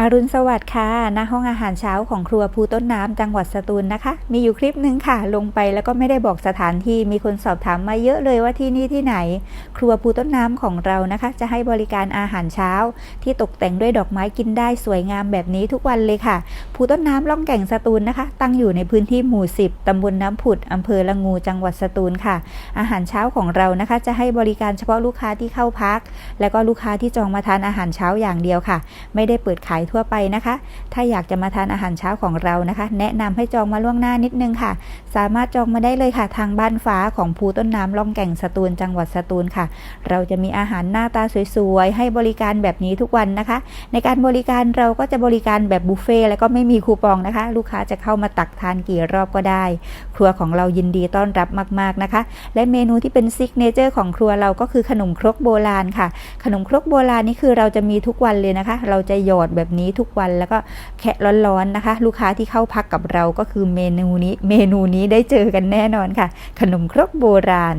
อรุณสวัสดิ์ค่ะณห้องอาหารเช้าของครัวภูต้นน้ำจังหวัดสตูลนะคะ มีอยู่คลิปหนึ่งค่ะ ลงไปแล้วก็ไม่ได้บอกสถานที่ มีคนสอบถามมาเยอะเลยว่าที่นี่ที่ไหน ครัวภูต้นน้ำของเรานะคะ จะให้บริการอาหารเช้า ที่ตกแต่งด้วยดอกไม้กินได้สวยงามแบบนี้ทุกวันเลยค่ะ ภูต้นน้ำล่องแก่งสตูลนะคะ ตั้งอยู่ในพื้นที่หมู่ 10ตำบลน้ำผุดอำเภอละงูจังหวัดสตูลค่ะ อาหารเช้าของเรานะคะ จะให้บริการเฉพาะลูกค้าที่เข้าพัก แล้วก็ลูกค้าที่จองมาทานอาหารเช้าอย่างเดียวค่ะ ไม่ได้เปิดขายทั่วไปนะคะ ถ้าอยากจะมาทานอาหารเช้าของเรานะคะ แนะนำให้จองมาล่วงหน้านิดนึงค่ะ สามารถจองมาได้เลยค่ะ ทางบ้านฟ้าของภูต้นน้ำล่องแก่งสตูลจังหวัดสตูลค่ะ เราจะมีอาหารหน้าตาสวยๆให้บริการแบบนี้ทุกวันนะคะ ในการบริการเราก็จะบริการแบบบุฟเฟ่แล้วก็ไม่มีคูปองนะคะ ลูกค้าจะเข้ามาตักทานกี่รอบก็ได้ ครัวของเรายินดีต้อนรับมาก ๆนะคะ และเมนูที่เป็นซิกเนเจอร์ของครัวเราก็คือขนมครกโบราณค่ะ ขนมครกโบราณนี่คือเราจะมีทุกวันเลยนะคะ เราจะหยอดแบบนี้ทุกวันแล้วก็แคะร้อนๆนะคะ ลูกค้าที่เข้าพักกับเราก็คือเมนูนี้ เมนูนี้ได้เจอกันแน่นอนค่ะ ขนมครกโบราณ